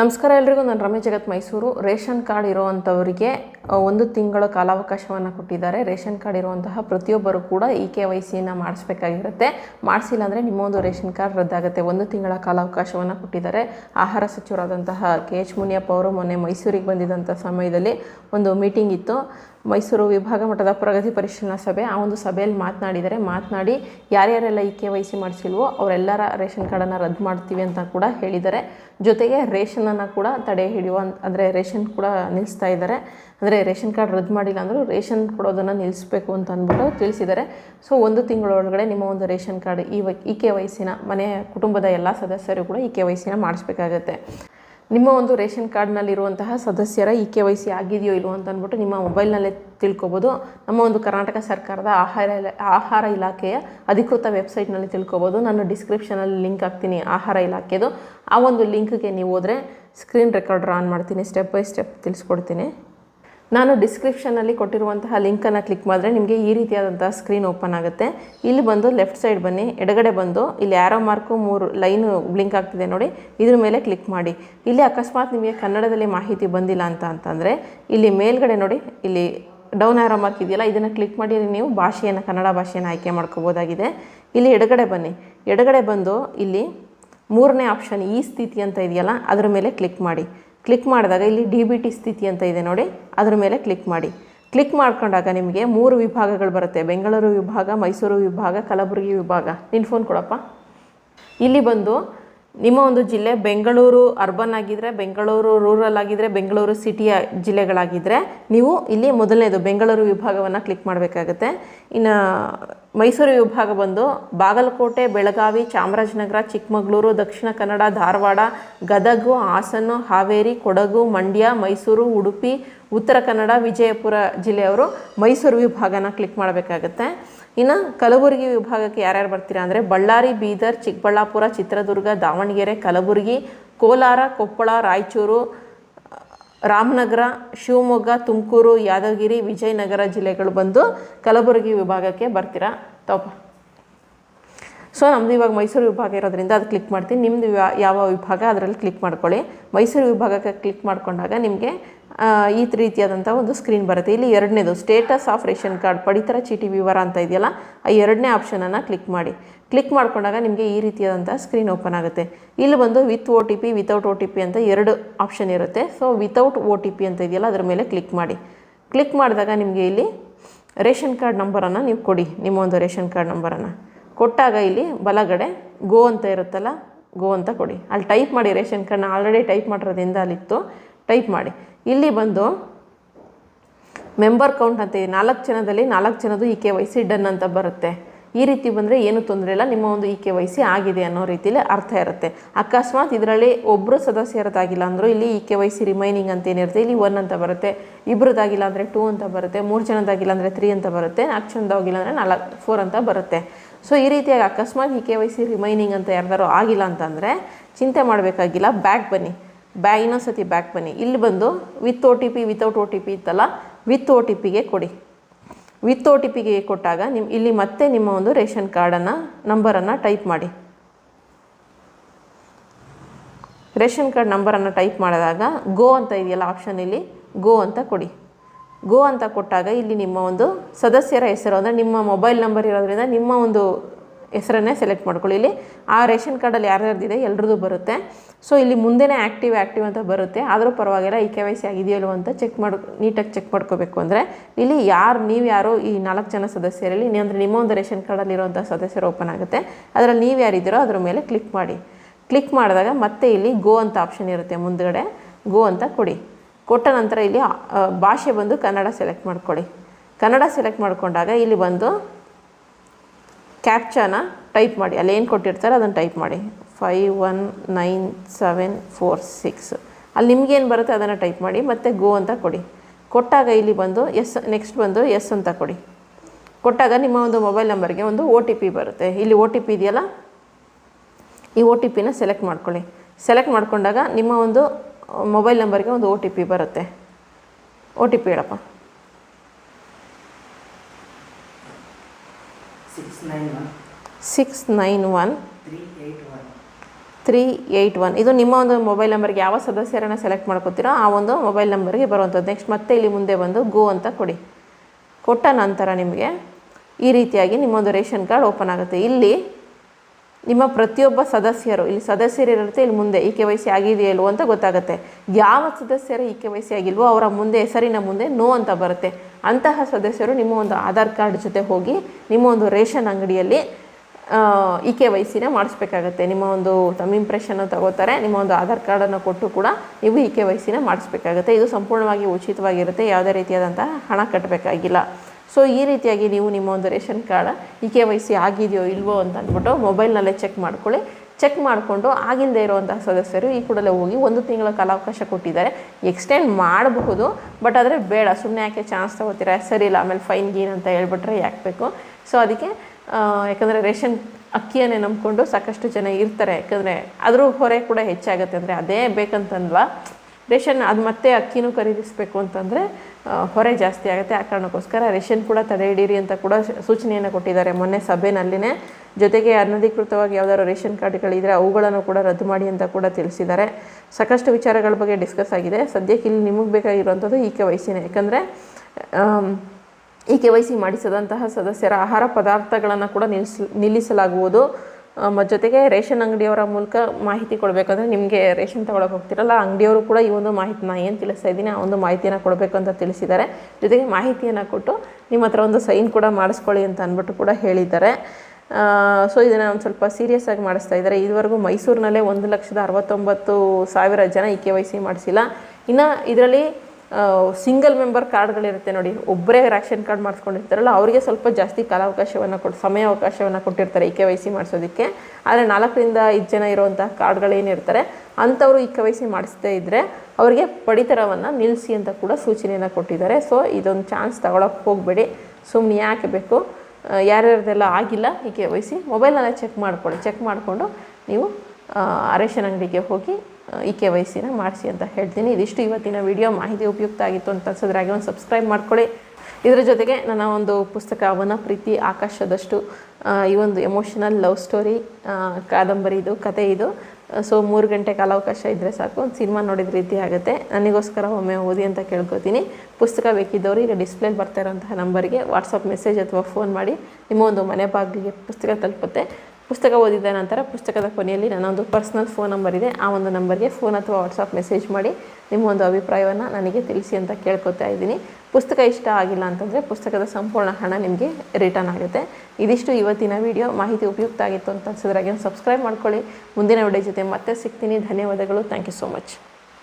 ನಮಸ್ಕಾರ ಎಲ್ರಿಗೂ, ನಾನು ರಮೇಶ್ ಜಗತ್ ಮೈಸೂರು. ರೇಷನ್ ಕಾರ್ಡ್ ಇರುವಂಥವರಿಗೆ ಒಂದು ತಿಂಗಳ ಕಾಲಾವಕಾಶವನ್ನು ಕೊಟ್ಟಿದ್ದಾರೆ. ರೇಷನ್ ಕಾರ್ಡ್ ಇರುವಂತಹ ಪ್ರತಿಯೊಬ್ಬರು ಕೂಡ ಇ ಕೆ ವೈ ಸಿಯನ್ನು ಮಾಡಿಸ್ಬೇಕಾಗಿರುತ್ತೆ. ಮಾಡಿಸಿಲ್ಲ ಅಂದರೆ ನಿಮ್ಮ ಒಂದು ರೇಷನ್ ಕಾರ್ಡ್ ರದ್ದಾಗುತ್ತೆ. ಒಂದು ತಿಂಗಳ ಕಾಲಾವಕಾಶವನ್ನು ಕೊಟ್ಟಿದ್ದಾರೆ. ಆಹಾರ ಸಚಿವರಾದಂತಹ ಕೆ ಎಚ್ ಮುನಿಯಪ್ಪ ಅವರು ಮೊನ್ನೆ ಮೈಸೂರಿಗೆ ಬಂದಿದ್ದಂಥ ಸಮಯದಲ್ಲಿ ಒಂದು ಮೀಟಿಂಗ್ ಇತ್ತು. ಮೈಸೂರು ವಿಭಾಗ ಮಟ್ಟದ ಪ್ರಗತಿ ಪರಿಶೀಲನಾ ಸಭೆ. ಆ ಒಂದು ಸಭೆಯಲ್ಲಿ ಮಾತನಾಡಿದರೆ, ಮಾತನಾಡಿ ಯಾರ್ಯಾರೆಲ್ಲ ಇ ಕೆ ವೈ ಸಿ ಮಾಡಿಸಿಲ್ವೋ ಅವರೆಲ್ಲರ ರೇಷನ್ ಕಾರ್ಡನ್ನು ರದ್ದು ಮಾಡ್ತೀವಿ ಅಂತ ಕೂಡ ಹೇಳಿದ್ದಾರೆ ಜೊತೆಗೆ ರೇಷನನ್ನು ಕೂಡ ತಡೆ ಹಿಡಿಯುವ ಅಂದರೆ ರೇಷನ್ ಕೂಡ ನಿಲ್ಲಿಸ್ತಾ ಇದ್ದಾರೆ. ಅಂದರೆ ರೇಷನ್ ಕಾರ್ಡ್ ರದ್ದು ಮಾಡಿಲ್ಲ ಅಂದರೂ ರೇಷನ್ ಕೊಡೋದನ್ನು ನಿಲ್ಲಿಸಬೇಕು ಅಂತ ಅಂದ್ಬಿಟ್ಟು ತಿಳಿಸಿದ್ದಾರೆ. ಸೊ, ಒಂದು ತಿಂಗಳೊಳಗಡೆ ನಿಮ್ಮ ಒಂದು ರೇಷನ್ ಕಾರ್ಡ್ ಈ ವೈ ಇ ಕೆ ವೈ ಸಿನ ಮನೆಯ ಕುಟುಂಬದ ಎಲ್ಲ ಸದಸ್ಯರು ಕೂಡ ಇ ಕೆ ವೈ ಸಿನ ಮಾಡಿಸ್ಬೇಕಾಗತ್ತೆ. ನಿಮ್ಮ ಒಂದು ರೇಷನ್ ಕಾರ್ಡ್ನಲ್ಲಿರುವಂತಹ ಸದಸ್ಯರ ಇ ಕೆ ವೈ ಸಿ ಆಗಿದೆಯೋ ಇಲ್ವೋ ಅಂತ ಅಂದ್ಬಿಟ್ಟು ನಿಮ್ಮ ಮೊಬೈಲ್ನಲ್ಲೇ ತಿಳ್ಕೊಬೋದು. ನಮ್ಮ ಒಂದು ಕರ್ನಾಟಕ ಸರ್ಕಾರದ ಆಹಾರ ಆಹಾರ ಇಲಾಖೆಯ ಅಧಿಕೃತ ವೆಬ್ಸೈಟ್ನಲ್ಲಿ ತಿಳ್ಕೊಬೋದು. ನಾನು ಡಿಸ್ಕ್ರಿಪ್ಷನಲ್ಲಿ ಲಿಂಕ್ ಹಾಕ್ತೀನಿ ಆಹಾರ ಇಲಾಖೆದು. ಆ ಒಂದು ಲಿಂಕ್ಗೆ ನೀವು ಹೋದರೆ ಸ್ಕ್ರೀನ್ ರೆಕಾರ್ಡರ್ ಆನ್ ಮಾಡ್ತೀನಿ. ಸ್ಟೆಪ್ ಬೈ ಸ್ಟೆಪ್ ತಿಳಿಸ್ಕೊಡ್ತೀನಿ. ನಾನು ಡಿಸ್ಕ್ರಿಪ್ಷನಲ್ಲಿ ಕೊಟ್ಟಿರುವಂತಹ ಲಿಂಕನ್ನು ಕ್ಲಿಕ್ ಮಾಡಿದ್ರೆ ನಿಮಗೆ ಈ ರೀತಿಯಾದಂಥ ಸ್ಕ್ರೀನ್ ಓಪನ್ ಆಗುತ್ತೆ. ಇಲ್ಲಿ ಬಂದು ಲೆಫ್ಟ್ ಸೈಡ್ ಬನ್ನಿ, ಎಡಗಡೆ ಬಂದು, ಇಲ್ಲಿ ಯಾರೋ ಮಾರ್ಕು ಮೂರು ಲೈನು ಬ್ಲಿಂಕ್ ಆಗ್ತಿದೆ ನೋಡಿ, ಇದ್ರ ಮೇಲೆ ಕ್ಲಿಕ್ ಮಾಡಿ. ಇಲ್ಲಿ ಅಕಸ್ಮಾತ್ ನಿಮಗೆ ಕನ್ನಡದಲ್ಲಿ ಮಾಹಿತಿ ಬಂದಿಲ್ಲ ಅಂತ ಅಂತಂದರೆ, ಇಲ್ಲಿ ಮೇಲ್ಗಡೆ ನೋಡಿ, ಇಲ್ಲಿ ಡೌನ್ ಆರೋ ಮಾರ್ಕ್ ಇದೆಯಲ್ಲ, ಇದನ್ನು ಕ್ಲಿಕ್ ಮಾಡಿ ನೀವು ಭಾಷೆಯನ್ನು, ಕನ್ನಡ ಭಾಷೆಯನ್ನು ಆಯ್ಕೆ ಮಾಡ್ಕೋಬೋದಾಗಿದೆ. ಇಲ್ಲಿ ಎಡಗಡೆ ಬನ್ನಿ, ಎಡಗಡೆ ಬಂದು ಇಲ್ಲಿ ಮೂರನೇ ಆಪ್ಷನ್ ಈ ಸ್ಥಿತಿ ಅಂತ ಇದೆಯಲ್ಲ, ಅದರ ಮೇಲೆ ಕ್ಲಿಕ್ ಮಾಡಿ. ಕ್ಲಿಕ್ ಮಾಡಿದಾಗ ಇಲ್ಲಿ ಡಿ ಬಿ ಟಿ ಸ್ಥಿತಿ ಅಂತ ಇದೆ ನೋಡಿ. ಅದರ ಮೇಲೆ ಕ್ಲಿಕ್ ಮಾಡಿ. ಕ್ಲಿಕ್ ಮಾಡ್ಕೊಂಡಾಗ ನಿಮಗೆ ಮೂರು ವಿಭಾಗಗಳು ಬರುತ್ತೆ. ಬೆಂಗಳೂರು ವಿಭಾಗ, ಮೈಸೂರು ವಿಭಾಗ, ಕಲಬುರಗಿ ವಿಭಾಗ. ನಿನ್ನ ಫೋನ್ ಕೊಡಪ್ಪ. ಇಲ್ಲಿ ಬಂದು ನಿಮ್ಮ ಒಂದು ಜಿಲ್ಲೆ ಬೆಂಗಳೂರು ಅರ್ಬನ್ ಆಗಿದ್ದರೆ ಬೆಂಗಳೂರು ರೂರಲ್ ಆಗಿದ್ದರೆ ಬೆಂಗಳೂರು ಸಿಟಿಯ ಜಿಲ್ಲೆಗಳಾಗಿದ್ದರೆ ನೀವು ಇಲ್ಲಿ ಮೊದಲನೇದು ಬೆಂಗಳೂರು ವಿಭಾಗವನ್ನು ಕ್ಲಿಕ್ ಮಾಡಬೇಕಾಗುತ್ತೆ. ಇನ್ನು ಮೈಸೂರು ವಿಭಾಗ ಬಂದು ಬಾಗಲಕೋಟೆ, ಬೆಳಗಾವಿ, ಚಾಮರಾಜನಗರ, ಚಿಕ್ಕಮಗಳೂರು, ದಕ್ಷಿಣ ಕನ್ನಡ, ಧಾರವಾಡ, ಗದಗು, ಹಾಸನ, ಹಾವೇರಿ, ಕೊಡಗು, ಮಂಡ್ಯ, ಮೈಸೂರು, ಉಡುಪಿ, ಉತ್ತರ ಕನ್ನಡ, ವಿಜಯಪುರ ಜಿಲ್ಲೆಯವರು ಮೈಸೂರು ವಿಭಾಗನ ಕ್ಲಿಕ್ ಮಾಡಬೇಕಾಗತ್ತೆ. ಇನ್ನು ಕಲಬುರಗಿ ವಿಭಾಗಕ್ಕೆ ಯಾರ್ಯಾರು ಬರ್ತೀರಾ ಅಂದರೆ ಬಳ್ಳಾರಿ, ಬೀದರ್, ಚಿಕ್ಕಬಳ್ಳಾಪುರ, ಚಿತ್ರದುರ್ಗ, ದಾವಣಗೆರೆ, ಕಲಬುರಗಿ, ಕೋಲಾರ, ಕೊಪ್ಪಳ, ರಾಯಚೂರು, ರಾಮನಗರ, ಶಿವಮೊಗ್ಗ, ತುಮಕೂರು, ಯಾದಗಿರಿ, ವಿಜಯನಗರ ಜಿಲ್ಲೆಗಳು ಬಂದು ಕಲಬುರಗಿ ವಿಭಾಗಕ್ಕೆ ಬರ್ತೀರಾ? ತಪ್ಪ. ಸೊ ನಮ್ಮದು ಇವಾಗ ಮೈಸೂರು ವಿಭಾಗ ಇರೋದ್ರಿಂದ ಅದು ಕ್ಲಿಕ್ ಮಾಡ್ತೀನಿ. ನಿಮ್ಮದು ಯಾವ ವಿಭಾಗ ಅದರಲ್ಲಿ ಕ್ಲಿಕ್ ಮಾಡ್ಕೊಳ್ಳಿ. ಮೈಸೂರು ವಿಭಾಗಕ್ಕೆ ಕ್ಲಿಕ್ ಮಾಡಿಕೊಂಡಾಗ ನಿಮಗೆ ಈ ರೀತಿಯಾದಂಥ ಒಂದು ಸ್ಕ್ರೀನ್ ಬರುತ್ತೆ. ಇಲ್ಲಿ ಎರಡನೇದು ಸ್ಟೇಟಸ್ ಆಫ್ ರೇಷನ್ ಕಾರ್ಡ್ ಪಡಿತರ ಚೀಟಿ ವಿವರ ಅಂತ ಇದೆಯಲ್ಲ, ಆ ಎರಡನೇ ಆಪ್ಷನನ್ನು ಕ್ಲಿಕ್ ಮಾಡಿ. ಕ್ಲಿಕ್ ಮಾಡಿಕೊಂಡಾಗ ನಿಮಗೆ ಈ ರೀತಿಯಾದಂಥ ಸ್ಕ್ರೀನ್ ಓಪನ್ ಆಗುತ್ತೆ. ಇಲ್ಲಿ ಬಂದು with O T P without O T P ಅಂತ ಎರಡು ಆಪ್ಷನ್ ಇರುತ್ತೆ. So without O T P ಅಂತ ಇದೆಯಲ್ಲ, ಅದರ ಮೇಲೆ ಕ್ಲಿಕ್ ಮಾಡಿ. ಕ್ಲಿಕ್ ಮಾಡಿದಾಗ ನಿಮಗೆ ಇಲ್ಲಿ ರೇಷನ್ ಕಾರ್ಡ್ ನಂಬರನ್ನು ನೀವು ಕೊಡಿ. ನಿಮ್ಮ ಒಂದು ರೇಷನ್ ಕಾರ್ಡ್ ನಂಬರನ್ನು ಕೊಟ್ಟಾಗ ಇಲ್ಲಿ ಬಲಗಡೆ ಗೋ ಅಂತ ಇರುತ್ತಲ್ಲ, ಗೋ ಅಂತ ಕೊಡಿ. ಅಲ್ಲಿ ಟೈಪ್ ಮಾಡಿ ರೇಷನ್ ಕಾರ್ಡ್ನ ಆಲ್ರೆಡಿ ಟೈಪ್ ಮಾಡಿರೋದ್ರಿಂದ ಅಲ್ಲಿತ್ತು. ಟೈಪ್ ಮಾಡಿ. ಇಲ್ಲಿ ಬಂದು ಮೆಂಬರ್ ಕೌಂಟ್ ಅಂತ ಇದೆ. ನಾಲ್ಕು ಜನದಲ್ಲಿ ನಾಲ್ಕು ಜನದು E K Y C done ಅಂತ ಬರುತ್ತೆ. ಈ ರೀತಿ ಬಂದರೆ ಏನು ತೊಂದರೆ ಇಲ್ಲ. ನಿಮ್ಮ ಒಂದು ಇ ಕೆ ವೈ ಸಿ ಆಗಿದೆ ಅನ್ನೋ ರೀತಿಯಲ್ಲಿ ಅರ್ಥ ಇರುತ್ತೆ. ಅಕಸ್ಮಾತ್ ಇದರಲ್ಲಿ ಒಬ್ಬರು ಸದಸ್ಯರದಾಗಿಲ್ಲ ಅಂದರೂ ಇಲ್ಲಿ E K Y C remaining ಅಂತ ಏನಿರುತ್ತೆ, ಇಲ್ಲಿ ಒನ್ ಅಂತ ಬರುತ್ತೆ. ಇಬ್ಬರದಾಗಿಲ್ಲ ಅಂದರೆ ಟೂ ಅಂತ ಬರುತ್ತೆ. ಮೂರು ಜನದಾಗಿಲ್ಲ ಅಂದರೆ ತ್ರೀ ಅಂತ ಬರುತ್ತೆ. ನಾಲ್ಕು ಜನದಾಗಿಲ್ಲ ಅಂದರೆ ನಾಲ್ಕು ಫೋರ್ ಅಂತ ಬರುತ್ತೆ. ಸೊ ಈ ರೀತಿಯಾಗಿ ಅಕಸ್ಮಾತ್ ಈ ಕೆ ವೈ ಸಿ ರಿಮೈನಿಂಗ್ ಅಂತ ಯಾರ್ದಾರು ಆಗಿಲ್ಲ ಅಂತಂದರೆ ಚಿಂತೆ ಮಾಡಬೇಕಾಗಿಲ್ಲ. ಬ್ಯಾಕ್ ಬನ್ನಿ. ಬ್ಯಾ ಇನ್ನೊಂದು ಸತಿ ಬ್ಯಾಕ್ ಬನ್ನಿ. ಇಲ್ಲಿ ಬಂದು with O T P without O T P ಇತ್ತಲ್ಲ ವಿತ್ ಒ ಟಿ ಪಿಗೆ ಕೊಡಿ. ವಿತ್ ಒ ಟಿ ಪಿಗೆ ಕೊಟ್ಟಾಗ ನಿಮ್ಮ ಇಲ್ಲಿ ಮತ್ತೆ ನಿಮ್ಮ ಒಂದು ರೇಷನ್ ಕಾರ್ಡನ್ನು, ನಂಬರನ್ನು ಟೈಪ್ ಮಾಡಿ. ರೇಷನ್ ಕಾರ್ಡ್ ನಂಬರನ್ನು ಟೈಪ್ ಮಾಡಿದಾಗ ಗೋ ಅಂತ ಇದೆಯಲ್ಲ ಆಪ್ಷನ್ ಇಲ್ಲಿ ಗೋ ಅಂತ ಕೊಡಿ. ಗೋ ಅಂತ ಕೊಟ್ಟಾಗ ಇಲ್ಲಿ ನಿಮ್ಮ ಒಂದು ಸದಸ್ಯರ ಹೆಸರು, ಅಂದರೆ ನಿಮ್ಮ ಮೊಬೈಲ್ ನಂಬರ್ ಇರೋದ್ರಿಂದ ನಿಮ್ಮ ಒಂದು ಹೆಸರನ್ನೇ ಸೆಲೆಕ್ಟ್ ಮಾಡ್ಕೊಳ್ಳಿ. ಇಲ್ಲಿ ಆ ರೇಷನ್ ಕಾರ್ಡಲ್ಲಿ ಯಾರ್ಯಾರ್ದಿದೆ ಎಲ್ರದ್ದು ಬರುತ್ತೆ. ಸೊ ಇಲ್ಲಿ ಮುಂದೆನೇ ಆ್ಯಕ್ಟಿವ್ ಆ್ಯಕ್ಟಿವ್ ಅಂತ ಬರುತ್ತೆ. ಆದರೂ ಪರವಾಗಿಲ್ಲ, ಈ ಕೆ ವೈ ಸಿ ಆಗಿದೆಯೋ ಇಲ್ವೋ ಅಂತ ಚೆಕ್ ಮಾಡಿ, ನೀಟಾಗಿ ಚೆಕ್ ಮಾಡ್ಕೋಬೇಕು ಅಂದರೆ ಇಲ್ಲಿ ಯಾರು, ನೀವು ಯಾರು ಈ ನಾಲ್ಕು ಜನ ಸದಸ್ಯರಲ್ಲಿ ಅಂದರೆ ನಿಮ್ಮ ಒಂದು ರೇಷನ್ ಕಾರ್ಡಲ್ಲಿರುವಂಥ ಸದಸ್ಯರು ಓಪನ್ ಆಗುತ್ತೆ. ಅದರಲ್ಲಿ ನೀವು ಯಾರಿದ್ದೀರೋ ಅದ್ರ ಮೇಲೆ ಕ್ಲಿಕ್ ಮಾಡಿ. ಕ್ಲಿಕ್ ಮಾಡಿದಾಗ ಮತ್ತೆ ಇಲ್ಲಿ ಗೋ ಅಂತ ಆಪ್ಷನ್ ಇರುತ್ತೆ ಮುಂದಗಡೆ. ಗೋ ಅಂತ ಕೊಡಿ. ಕೊಟ್ಟ ನಂತರ ಇಲ್ಲಿ ಭಾಷೆ ಬಂದು ಕನ್ನಡ ಸೆಲೆಕ್ಟ್ ಮಾಡ್ಕೊಳ್ಳಿ. ಕನ್ನಡ ಸೆಲೆಕ್ಟ್ ಮಾಡಿಕೊಂಡಾಗ ಇಲ್ಲಿ ಬಂದು ಕ್ಯಾಪ್ಚಾನ ಟೈಪ್ ಮಾಡಿ. ಅಲ್ಲಿ ಏನು ಕೊಟ್ಟಿರ್ತಾರೆ ಅದನ್ನು ಟೈಪ್ ಮಾಡಿ. Five one nine seven four six ಅಲ್ಲಿ ನಿಮಗೇನು ಬರುತ್ತೆ ಅದನ್ನು ಟೈಪ್ ಮಾಡಿ, ಮತ್ತು ಗೋ ಅಂತ ಕೊಡಿ. ಕೊಟ್ಟಾಗ ಇಲ್ಲಿ ಬಂದು ಎಸ್ ನೆಕ್ಸ್ಟ್ ಬಂದು ಎಸ್ ಅಂತ ಕೊಡಿ. ಕೊಟ್ಟಾಗ ನಿಮ್ಮ ಒಂದು ಮೊಬೈಲ್ ನಂಬರ್ಗೆ ಒಂದು ಒ ಟಿ ಪಿ ಬರುತ್ತೆ. ಇಲ್ಲಿ ಒ ಟಿ ಪಿ ಇದೆಯಲ್ಲ? ಈ ಒ ಟಿ ಪಿನ ಸೆಲೆಕ್ಟ್ ಮಾಡ್ಕೊಳ್ಳಿ. ಸೆಲೆಕ್ಟ್ ಮಾಡಿಕೊಂಡಾಗ ನಿಮ್ಮ ಒಂದು ಮೊಬೈಲ್ ನಂಬರ್ಗೆ ಒಂದು ಒ ಟಿ ಪಿ ಬರುತ್ತೆ. ಒ ಟಿ ಪಿ ಹೇಳಪ್ಪ. Six nine one three eight one ಇದು ನಿಮ್ಮ ಒಂದು ಮೊಬೈಲ್ ನಂಬರ್ಗೆ ಯಾವ ಸದಸ್ಯರನ್ನು ಸೆಲೆಕ್ಟ್ ಮಾಡ್ಕೋತೀರೋ ಆ ಒಂದು ಮೊಬೈಲ್ ನಂಬರ್ಗೆ ಬರುವಂಥದ್ದು. ನೆಕ್ಸ್ಟ್ ಮತ್ತೆ ಇಲ್ಲಿ ಮುಂದೆ ಬಂದು ಗೋ ಅಂತ ಕೊಡಿ. ಕೊಟ್ಟ ನಂತರ ನಿಮಗೆ ಈ ರೀತಿಯಾಗಿ ನಿಮ್ಮೊಂದು ರೇಷನ್ ಕಾರ್ಡ್ ಓಪನ್ ಆಗುತ್ತೆ. ಇಲ್ಲಿ ನಿಮ್ಮ ಪ್ರತಿಯೊಬ್ಬ ಸದಸ್ಯರು, ಇಲ್ಲಿ ಸದಸ್ಯರು ಇರುತ್ತೆ ಇಲ್ಲಿ ಮುಂದೆ ಇ ಕೆ ವೈ ಸಿ ಅಂತ ಗೊತ್ತಾಗುತ್ತೆ. ಯಾವ ಸದಸ್ಯರು ಇ ಕೆ ವೈ ಸಿ ಆಗಿಲ್ವೋ, ಅವರ ಮುಂದೆ, ಹೆಸರಿನ ಮುಂದೆ ನೋ ಅಂತ ಬರುತ್ತೆ. ಅಂತಹ ಸದಸ್ಯರು ನಿಮ್ಮ ಒಂದು ಆಧಾರ್ ಕಾರ್ಡ್ ಜೊತೆ ಹೋಗಿ, ನಿಮ್ಮ ಒಂದು ರೇಷನ್ ಅಂಗಡಿಯಲ್ಲಿ ಇ ಕೆ ವೈ ಸಿನ ಮಾಡಿಸ್ಬೇಕಾಗತ್ತೆ. ನಿಮ್ಮ ಒಂದು ತಮ್ಮ ಇಂಪ್ರೆಷನ್ನು ತಗೋತಾರೆ, ನಿಮ್ಮ ಒಂದು ಆಧಾರ್ ಕಾರ್ಡನ್ನು ಕೊಟ್ಟು ಕೂಡ ನೀವು ಇ ಕೆ ವೈ ಸಿನ ಮಾಡಿಸ್ಬೇಕಾಗತ್ತೆ. ಇದು ಸಂಪೂರ್ಣವಾಗಿ ಉಚಿತವಾಗಿರುತ್ತೆ, ಯಾವುದೇ ರೀತಿಯಾದಂತಹ ಹಣ ಕಟ್ಟಬೇಕಾಗಿಲ್ಲ ಸೊ ಈ ರೀತಿಯಾಗಿ ನೀವು ನಿಮ್ಮ ಒಂದು ration card E K Y C ಆಗಿದೆಯೋ ಇಲ್ವೋ ಅಂತ ಅಂದ್ಬಿಟ್ಟು ಮೊಬೈಲ್ನಲ್ಲೇ ಚೆಕ್ ಮಾಡ್ಕೊಳ್ಳಿ. ಚೆಕ್ ಮಾಡಿಕೊಂಡು ಆಗಿಲ್ಲದೆ ಇರುವಂತಹ ಸದಸ್ಯರು ಈ ಕೂಡಲೇ ಹೋಗಿ ಒಂದು ತಿಂಗಳ ಕಾಲಾವಕಾಶ ಕೊಟ್ಟಿದ್ದಾರೆ. ಎಕ್ಸ್ಟೆಂಡ್ ಮಾಡಬಹುದು ಬಟ್ ಆದರೆ ಬೇಡ. ಸುಮ್ಮನೆ ಯಾಕೆ ಚಾನ್ಸ್ ತಗೋತೀರಾ? ಸರಿ ಇಲ್ಲ, ಆಮೇಲೆ ಫೈನ್ ಗೀನ್ ಅಂತ ಹೇಳ್ಬಿಟ್ರೆ ಯಾಕೆ ಬೇಕು? ಸೊ ಅದಕ್ಕೆ ಯಾಕಂದರೆ ರೇಷನ್ ಅಕ್ಕಿಯನ್ನೇ ನಂಬಿಕೊಂಡು ಸಾಕಷ್ಟು ಜನ ಇರ್ತಾರೆ. ಯಾಕಂದರೆ ಅದ್ರ ಹೊರೆ ಕೂಡ ಹೆಚ್ಚಾಗುತ್ತೆ. ಅಂದರೆ ಅದೇ ಬೇಕಂತಂದ್ವಾ? ರೇಷನ್ ಅದು ಮತ್ತೆ ಅಕ್ಕಿನೂ ಖರೀದಿಸಬೇಕು ಅಂತಂದರೆ ಹೊರೆ ಜಾಸ್ತಿ ಆಗುತ್ತೆ. ಆ ಕಾರಣಕ್ಕೋಸ್ಕರ ರೇಷನ್ ಕೂಡ ತಡೆ ಹಿಡೀರಿ ಅಂತ ಕೂಡ ಸೂಚನೆಯನ್ನು ಕೊಟ್ಟಿದ್ದಾರೆ. ಮೊನ್ನೆ ಸಭೆನಲ್ಲಿನೇ ಜೊತೆಗೆ ಅನಧಿಕೃತವಾಗಿ ಯಾವ್ದಾದ್ರು ರೇಷನ್ ಕಾರ್ಡ್ಗಳಿದ್ರೆ ಅವುಗಳನ್ನು ಕೂಡ ರದ್ದು ಮಾಡಿ ಅಂತ ಕೂಡ ತಿಳಿಸಿದ್ದಾರೆ. ಸಾಕಷ್ಟು ವಿಚಾರಗಳ ಬಗ್ಗೆ ಡಿಸ್ಕಸ್ ಆಗಿದೆ. ಸದ್ಯಕ್ಕೆ ಇಲ್ಲಿ ನಿಮಗೆ ಬೇಕಾಗಿರುವಂಥದ್ದು ಈ ಕೆ ವಯಸ್ಸಿನ ಯಾಕಂದರೆ ಈ ಕೆ ವೈ ಸಿ ಮಾಡಿಸದಂತಹ ಸದಸ್ಯರ ಆಹಾರ ಪದಾರ್ಥಗಳನ್ನು ಕೂಡ ನಿಲ್ಲಿಸ್ ನಿಲ್ಲಿಸಲಾಗುವುದು. ಜೊತೆಗೆ ರೇಷನ್ ಅಂಗಡಿಯವರ ಮೂಲಕ ಮಾಹಿತಿ ಕೊಡಬೇಕಂದ್ರೆ ನಿಮಗೆ ರೇಷನ್ ತಗೊಳಕ್ಕೆ ಹೋಗ್ತಿರಲ್ಲ, ಅಂಗಡಿಯವರು ಕೂಡ ಈ ಒಂದು ಮಾಹಿತಿ ನಾನು ಏನು ತಿಳಿಸ್ತಾ ಇದ್ದೀನಿ, ಆ ಒಂದು ಮಾಹಿತಿಯನ್ನು ಕೊಡಬೇಕು ಅಂತ ತಿಳಿಸಿದ್ದಾರೆ. ಜೊತೆಗೆ ಮಾಹಿತಿಯನ್ನು ಕೊಟ್ಟು ನಿಮ್ಮ ಹತ್ರ ಒಂದು ಸೈನ್ ಕೂಡ ಮಾಡಿಸ್ಕೊಳ್ಳಿ ಅಂತ ಅಂದ್ಬಿಟ್ಟು ಕೂಡ ಹೇಳಿದ್ದಾರೆ. ಸೊ ಇದನ್ನು ಒಂದು ಸ್ವಲ್ಪ ಸೀರಿಯಸ್ ಆಗಿ ಮಾಡಿಸ್ತಾ ಇದ್ದಾರೆ. ಇದುವರೆಗೂ ಮೈಸೂರಿನಲ್ಲೇ ಒಂದು ಲಕ್ಷದ ಅರವತ್ತೊಂಬತ್ತು ಸಾವಿರ ಜನ ಇ ಕೆ ವೈ ಸಿ ಮಾಡಿಸಿಲ್ಲ. ಇನ್ನು ಇದರಲ್ಲಿ ಸಿಂಗಲ್ ಮೆಂಬರ್ ಕಾರ್ಡ್ಗಳಿರುತ್ತೆ ನೋಡಿ. ಒಬ್ಬರೇ ರೇಷನ್ ಕಾರ್ಡ್ ಮಾಡಿಸ್ಕೊಂಡಿರ್ತಾರಲ್ಲ, ಅವರಿಗೆ ಸ್ವಲ್ಪ ಜಾಸ್ತಿ ಕಾಲಾವಕಾಶವನ್ನು ಕೊಟ್ಟು ಸಮಯಾವಕಾಶವನ್ನು ಕೊಟ್ಟಿರ್ತಾರೆ ಇ ಕೆ ವೈ ಸಿ ಮಾಡಿಸೋದಕ್ಕೆ. ಆದರೆ ನಾಲ್ಕರಿಂದ ಐದು ಜನ ಇರುವಂಥ ಕಾರ್ಡ್ಗಳೇನಿರ್ತಾರೆ ಅಂಥವರು ಇ ಕೆ ವೈ ಸಿ ಮಾಡಿಸದೇ ಇದ್ದರೆ ಅವರಿಗೆ ಪಡಿತರವನ್ನು ನಿಲ್ಲಿಸಿ ಅಂತ ಕೂಡ ಸೂಚನೆಯನ್ನು ಕೊಟ್ಟಿದ್ದಾರೆ. ಸೊ ಇದೊಂದು ಚಾನ್ಸ್ ತಗೊಳಕ್ಕೆ ಹೋಗಬೇಡಿ. ಸುಮ್ಮನೆ ಯಾಕೆ ಬೇಕು? ಯಾರ್ಯಾರ್ದೆಲ್ಲ ಆಗಿಲ್ಲ ಈ ಕೆ ವೈ ಸಿ ಮೊಬೈಲನ್ನು ಚೆಕ್ ಮಾಡ್ಕೊಳ್ಳಿ. ಚೆಕ್ ಮಾಡಿಕೊಂಡು ನೀವು ಆ, ರೇಷನ್ ಅಂಗಡಿಗೆ ಹೋಗಿ ಇ ಕೆ ವೈ ಸಿನ ಮಾಡಿಸಿ ಅಂತ ಹೇಳ್ತೀನಿ. ಇದಿಷ್ಟು ಇವತ್ತಿನ ವಿಡಿಯೋ. ಮಾಹಿತಿ ಉಪಯುಕ್ತ ಆಗಿತ್ತು ಅಂತ ಅನ್ಸಿದ್ರೆ ಒಂದು ಸಬ್ಸ್ಕ್ರೈಬ್ ಮಾಡ್ಕೊಳ್ಳಿ. ಇದರ ಜೊತೆಗೆ ನನ್ನ ಒಂದು ಪುಸ್ತಕ ಅವನ ಪ್ರೀತಿ ಆಕಾಶದಷ್ಟು ಈ ಒಂದು ಎಮೋಷನಲ್ ಲವ್ ಸ್ಟೋರಿ ಕಾದಂಬರಿ ಇದು ಕತೆ ಇದು. ಸೊ ಮೂರು ಗಂಟೆ ಕಾಲಾವಕಾಶ ಇದ್ದರೆ ಸಾಕು. ಒಂದು ಸಿನಿಮಾ ನೋಡಿದ ರೀತಿ ಆಗುತ್ತೆ. ನನಗೋಸ್ಕರ ಒಮ್ಮೆ ಓದಿ ಅಂತ ಕೇಳ್ಕೊತೀನಿ. ಪುಸ್ತಕ ಬೇಕಿದ್ದವರು ಈಗ ಡಿಸ್ಪ್ಲೇಲಿ ಬರ್ತಾ ಇರೋಂತಹ ನಂಬರ್ಗೆ ವಾಟ್ಸಪ್ ಮೆಸೇಜ್ ಅಥವಾ ಫೋನ್ ಮಾಡಿ ನಿಮ್ಮ ಒಂದು ಮನೆ ಬಾಗಿಲಿಗೆ ಪುಸ್ತಕ ತಲುಪುತ್ತೆ. ಪುಸ್ತಕ ಓದಿದ ನಂತರ ಪುಸ್ತಕದ ಕೊನೆಯಲ್ಲಿ ನನ್ನ ಒಂದು ಪರ್ಸ್ನಲ್ ಫೋನ್ ನಂಬರ್ ಇದೆ. ಆ ಒಂದು ನಂಬರ್ಗೆ ಫೋನ್ ಅಥವಾ ವಾಟ್ಸಪ್ ಮೆಸೇಜ್ ಮಾಡಿ ನಿಮ್ಮ ಒಂದು ಅಭಿಪ್ರಾಯವನ್ನು ನನಗೆ ತಿಳಿಸಿ ಅಂತ ಕೇಳ್ಕೊತಾ ಇದ್ದೀನಿ. ಪುಸ್ತಕ ಇಷ್ಟ ಆಗಿಲ್ಲ ಅಂತಂದರೆ ಪುಸ್ತಕದ ಸಂಪೂರ್ಣ ಹಣ ನಿಮಗೆ ರಿಟರ್ನ್ ಆಗುತ್ತೆ. ಇದಿಷ್ಟು ಇವತ್ತಿನ ವಿಡಿಯೋ ಮಾಹಿತಿ ಉಪಯುಕ್ತ ಆಗಿತ್ತು ಅಂತ ಅನ್ಸಿದ್ರೆ ಹಾಗೆ ಸಬ್ಸ್ಕ್ರೈಬ್ ಮಾಡ್ಕೊಳ್ಳಿ. ಮುಂದಿನ ವಿಡಿಯೋ ಜೊತೆ ಮತ್ತೆ ಸಿಗ್ತೀನಿ. ಧನ್ಯವಾದಗಳು. Thank you so much